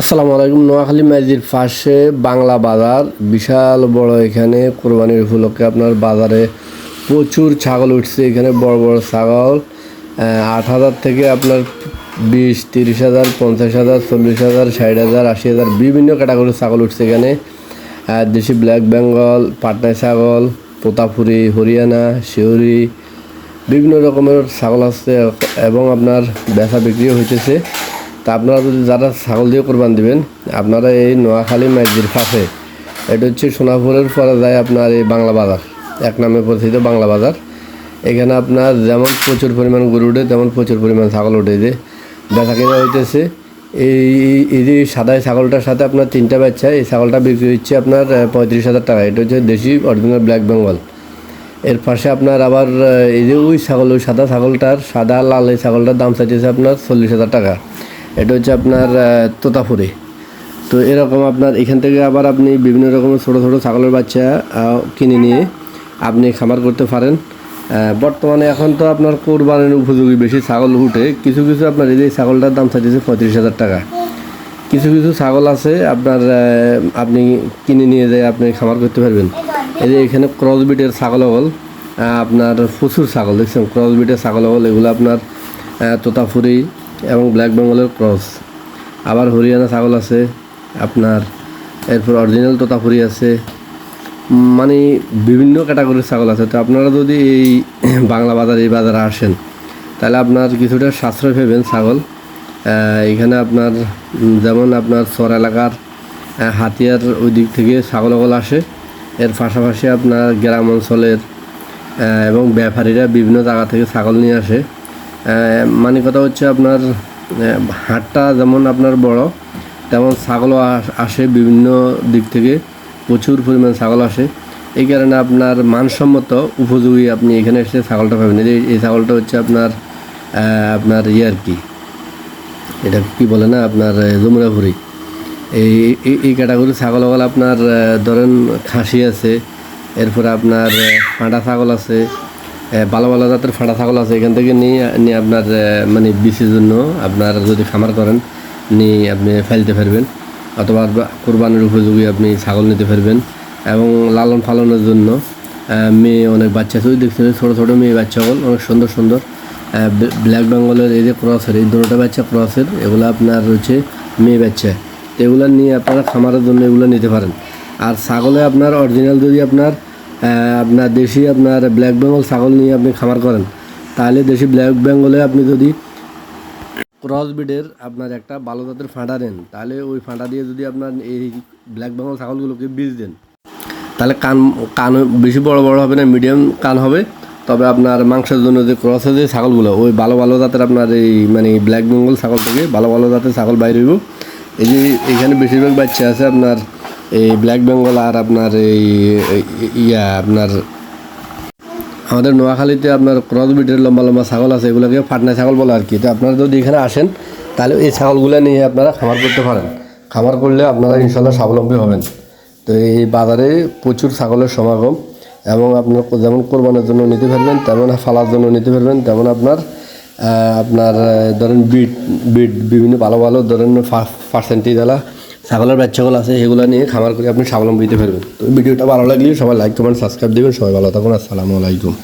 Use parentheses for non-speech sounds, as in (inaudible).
আসসালামু আলাইকুম। নোয়াখালী ম্যাজির পাশে বাংলা বাজার। বিশাল বড় এখানে কোরবানির উপলক্ষে আপনার বাজারে প্রচুর ছাগল উঠছে। এখানে বড় বড় ছাগল আট হাজার থেকে আপনার বিশ, তিরিশ হাজার, পঞ্চাশ হাজার, চল্লিশ হাজার, ষাট হাজার, আশি হাজার বিভিন্ন ক্যাটাগরির ছাগল উঠছে এখানে। দেশি ব্ল্যাক বেঙ্গল পাটনা ছাগল পোতাপুরি হরিয়ানা, শিউরি, বিভিন্ন রকমের ছাগল আসছে এবং আপনার বেচা বিক্রিও হইতেছে। তা আপনারা যদি যারা ছাগল দিয়ে কোরবান দিবেন, আপনারা এই নোয়াখালী ম্যাজির পাশে এটা হচ্ছে সোনাপুরের পরে যায় আপনার এই বাংলা বাজার। এক নামে পরিচিত বাংলা বাজার। এখানে আপনার যেমন প্রচুর পরিমাণ গরু উঠে, তেমন প্রচুর পরিমাণ ছাগল উঠে যে। বেচা কিনা হইতেছে, এই এই যে সাদা ছাগলটার সাথে আপনার তিনটা বাচ্চা, এই ছাগলটা বিক্রি হচ্ছে আপনার পঁয়ত্রিশ হাজার টাকা। এটা হচ্ছে দেশি অরিজিনাল ব্ল্যাক বেঙ্গল এর পাশে আপনার আবার এই যে ওই ছাগল, ওই সাদা ছাগলটার, সাদা লাল এই ছাগলটার দাম চাইতেছে আপনার চল্লিশ হাজার টাকা। এটা হচ্ছে আপনার তোতাপুরি। তো এরকম আপনার এখান থেকে আবার আপনি বিভিন্ন রকমের ছোটো ছোটো ছাগলের বাচ্চা কিনে নিয়ে আপনি খামার করতে পারেন। বর্তমানে এখন তো আপনার কোরবানির উপযোগী বেশি ছাগল উঠে। কিছু কিছু আপনার এই যে ছাগলটার দাম চাইতেছে পঁয়ত্রিশ হাজার টাকা। কিছু কিছু ছাগল আছে আপনার আপনি কিনে নিয়ে যায় আপনি খামার করতে পারবেন। এই যে এখানে ক্রস বিটের ছাগল হল আপনার প্রচুর ছাগল দেখছেন? ক্রস বিটের ছাগল হল এগুলো আপনার আহ, তোতাপুরি এবং ব্ল্যাক বেঙ্গলের ক্রস আবার হরিয়ানা ছাগল আছে, আপনার এরপর অরিজিনাল তোতাপুরি আছে। মানে বিভিন্ন ক্যাটাগরির ছাগল আছে। তো আপনারা যদি এই (coughs) বাংলা বাজার, এই বাজারে আসেন, তাহলে আপনার কিছুটা সাশ্রয় পাবেন ছাগল। এখানে আপনার যেমন আপনার চর এলাকার হাতিয়ার ওই দিক থেকে ছাগল ছাগল আসে। এর পাশাপাশি আপনার গ্রাম অঞ্চলের এবং ব্যাপারীরা বিভিন্ন জায়গা থেকে ছাগল নিয়ে আসে। মানে কথা হচ্ছে আপনার হাটটা যেমন আপনার বড় তেমন ছাগলও আসে বিভিন্ন দিক থেকে প্রচুর পরিমাণ ছাগল আসে। এই কারণে আপনার মানসম্মত উপযোগী আপনি এখানে এসে ছাগলটা পাবেন। এই ছাগলটা হচ্ছে আপনার আপনার ইয়ে আর কি এটা কি বলে না আপনার যমুনাপুরি এই এই- ক্যাটাগরির ছাগল আপনার ধরেন খাসি আছে এরপরে আপনার আহ, ফাঁটা ছাগল আছে ভালো ভালো জাতের ফাঁটা ছাগল আছে, এখান থেকে নিয়ে নিয়ে আপনার মানে বিষের জন্য আপনার যদি খামার করেন, নিয়ে আপনি ফেলতে পারবেন। অথবা কোরবানির উপযোগী আপনি ছাগল নিতে পারবেন। এবং লালন পালনের জন্য মেয়ে অনেক বাচ্চা ওই দেখছেন ছোটো ছোটো মেয়ে বাচ্চাগুলো অনেক সুন্দর সুন্দর। ব্ল্যাক বেঙ্গলের এই যে ক্রসের এই দুটোটা বাচ্চা ক্রসের এগুলো আপনার হচ্ছে মেয়ে বাচ্চা। তো এগুলো নিয়ে আপনারা খামারের জন্য এগুলো নিতে পারেন। আর ছাগলে আপনার অরিজিনাল যদি আপনার আপনার দেশি আপনার ব্ল্যাক বেঙ্গল ছাগল নিয়ে আপনি খামার করেন, তাহলে দেশি ব্ল্যাক বেঙ্গলে আপনি যদি ক্রস বিডের আপনার একটা ভালো জাতের ফাঁটা নেন তাহলে ওই ফাঁটা দিয়ে যদি আপনার এই ব্ল্যাক বেঙ্গল ছাগলগুলোকে বীজ দেন, তাহলে কান কান বেশি বড় বড় হবে না মিডিয়াম কান হবে, তবে আপনার মাংসের জন্য যে ক্রস যে ছাগলগুলো, ওই ভালো ভালো জাতের আপনার এই মানে ব্ল্যাক বেঙ্গল ছাগল থেকে ভালো ভালো জাতের ছাগল বাইরে হইব। এই যে এখানে বেশিরভাগ বাচ্চা আছে আপনার এই ব্ল্যাক বেঙ্গল আর আপনার এই ইয়া, আপনার আমাদের নোয়াখালীতে আপনার ক্রস বিটের লম্বা লম্বা ছাগল আছে, এগুলোকে ফাটনা ছাগল বলে আর কি। তো আপনারা যদি এখানে আসেন, তাহলে এই ছাগলগুলো নিয়ে আপনারা খামার করতে পারেন। খামার করলে আপনারা ইনশাল্লাহ স্বাবলম্বী হবেন। তো এই বাজারে প্রচুর ছাগলের সমাগম এবং আপনার যেমন কোরবানের জন্য নিতে পারবেন, তেমন ফালার জন্য নিতে পারবেন, তেমন আপনার আপনার, ধরেন বিট বিট বিভিন্ন ভালো ভালো ধরেন পার্সেন্টেজ আলা ছাগলের বাচ্চাগুলো আছে, সেগুলো নিয়ে খামার করে আপনি স্বাবলম্বী হতে পারবেন। তো ভিডিওটা ভালো লাগলে সবাই লাইক কমেন্ট সাবস্ক্রাইব দেবেন। সবাই ভালো থাকুন। আসসালামু আলাইকুম।